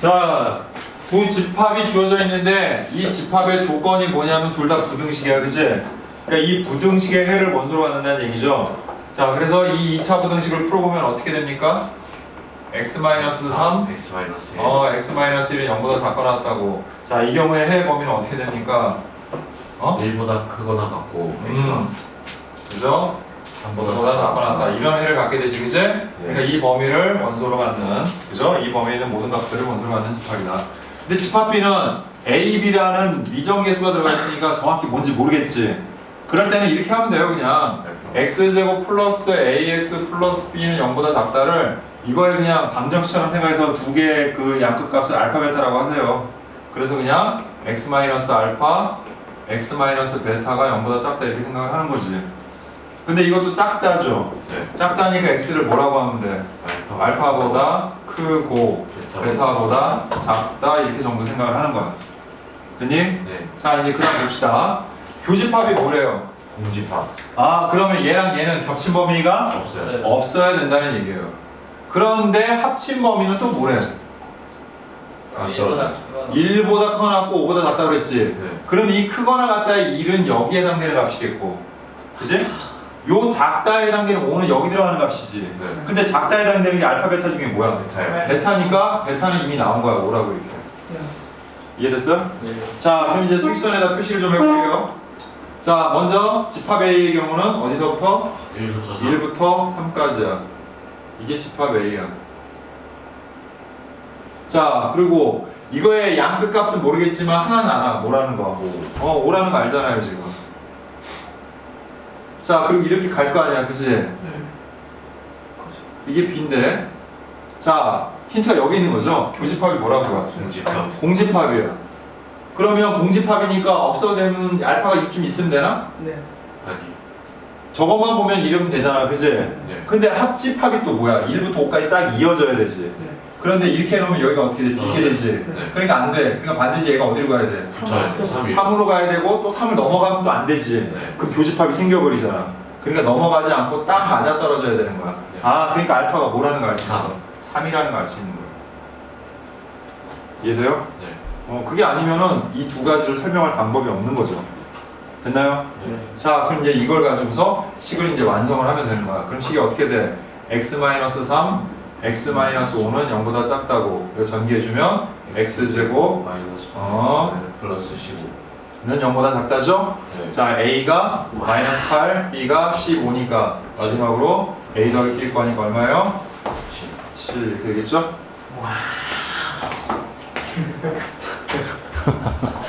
자, 두 집합이 주어져 있는데 이 집합의 조건이 뭐냐면 둘 다 부등식이야, 그치? 그러니까 이 부등식의 해를 원소로 갖는다는 얘기죠. 자, 그래서 이 2차 부등식을 풀어보면 어떻게 됩니까? x-3 x 마이너스 1 어, x-1은 0보다 작거나 같다고. 자, 이 경우에 해 범위는 어떻게 됩니까? 어? 1보다 크거나 같고 음. 그죠? 3보다 보다 작거나 같다. 이런 해를 갖게 되지, 그지? 그러니까 이 범위를 원소로 갖는, 그죠? 이 범위에 있는 모든 값들을 원소로 갖는 집합이다. 근데 집합 B는 A, B라는 미정계수가 들어가 있으니까 정확히 뭔지 모르겠지. 그럴 때는 이렇게 하면 돼요, 그냥. x제곱 플러스 ax 플러스 b는 0보다 작다를 이거에 그냥 방정식처럼 생각해서 두 개의 그 양극 값을 알파 베타라고 하세요. 그래서 그냥 x 마이너스 알파, x 마이너스 베타가 0보다 작다 이렇게 생각을 하는 거지. 근데 이것도 작다죠. 네 작다니까 x를 뭐라고 하면 돼? 알파 알파보다 크고 베타 베타보다 작다 이렇게 정도 생각을 하는 거야. 됐니? 네 자 이제 그다음 봅시다. 교집합이 뭐래요? 공집합 아 그러면 얘랑 얘는 겹친 범위가 없어요 없어야 된다는 얘기예요. 그런데 합친 범위는 또 뭐래? 아 떨어져 1보다 크거나 같고 5보다 작다 그랬지. 네 그럼 이 크거나 같다의 1은 여기에 해당되는 값이겠고, 그지? 요 작다에 해당되는 5는 여기 들어가는 값이지. 네 근데 작다에 해당되는 게 알파 베타 중에 뭐야? 베타요 베타니까 베타는 이미 나온 거야 5라고 이렇게. 이해됐어? 자 그럼 이제 수익선에다 표시를 좀 해볼게요. 자 먼저 집합 A의 경우는 어디서부터? 1부터 1부터 3까지야. 이게 집합 A야. 자, 그리고 이거의 양극 값은 모르겠지만 하나는 알아. 뭐라는 거. 어, 5라는 거 알잖아요, 지금. 자, 그리고 이렇게 갈 거 아니야, 그치? 네 이게 B인데. 자, 힌트가 여기 있는 거죠? 교집합이 뭐라고요? 공집합 공집합이야. 그러면 공집합이니까 없어도 되면 알파가 이쯤 있으면 되나? 네. 아니 저것만 보면 이러면 되잖아, 그치? 네 근데 합집합이 또 뭐야? 1부터 5까지 싹 이어져야 되지. 네. 그런데 이렇게 해놓으면 여기가 어떻게 돼? 비게 되지. 네 그러니까 안 돼. 그러니까 반드시 얘가 어디로 가야 돼? 붙어야 돼 3이 3으로 가야 되고 또 3을 넘어가면 또 안 되지. 네 그럼 교집합이 생겨버리잖아. 그러니까 넘어가지 않고 딱 맞아 떨어져야 되는 거야. 네. 아, 그러니까 알파가 뭐라는 걸 알 수 있어. 삼. 3이라는 걸 알 수 있는 거야. 이해돼요? 네 어, 그게 아니면은 이 두 가지를 설명할 방법이 없는 거죠. 됐나요? 네. 자, 그럼 이제 이걸 가지고서 식을 이제 완성을 하면 되는 거야. 그럼 식이 어떻게 돼? x-3, x-5는 0보다 작다고 이거 전개해주면 x제곱 마이너스 어. 플러스 15 는 0보다 작다죠? 네 자, a가 마이너스 8, b가 15니까 마지막으로 a 더하기 b일 거니까 얼마예요? 7 이렇게 되겠죠?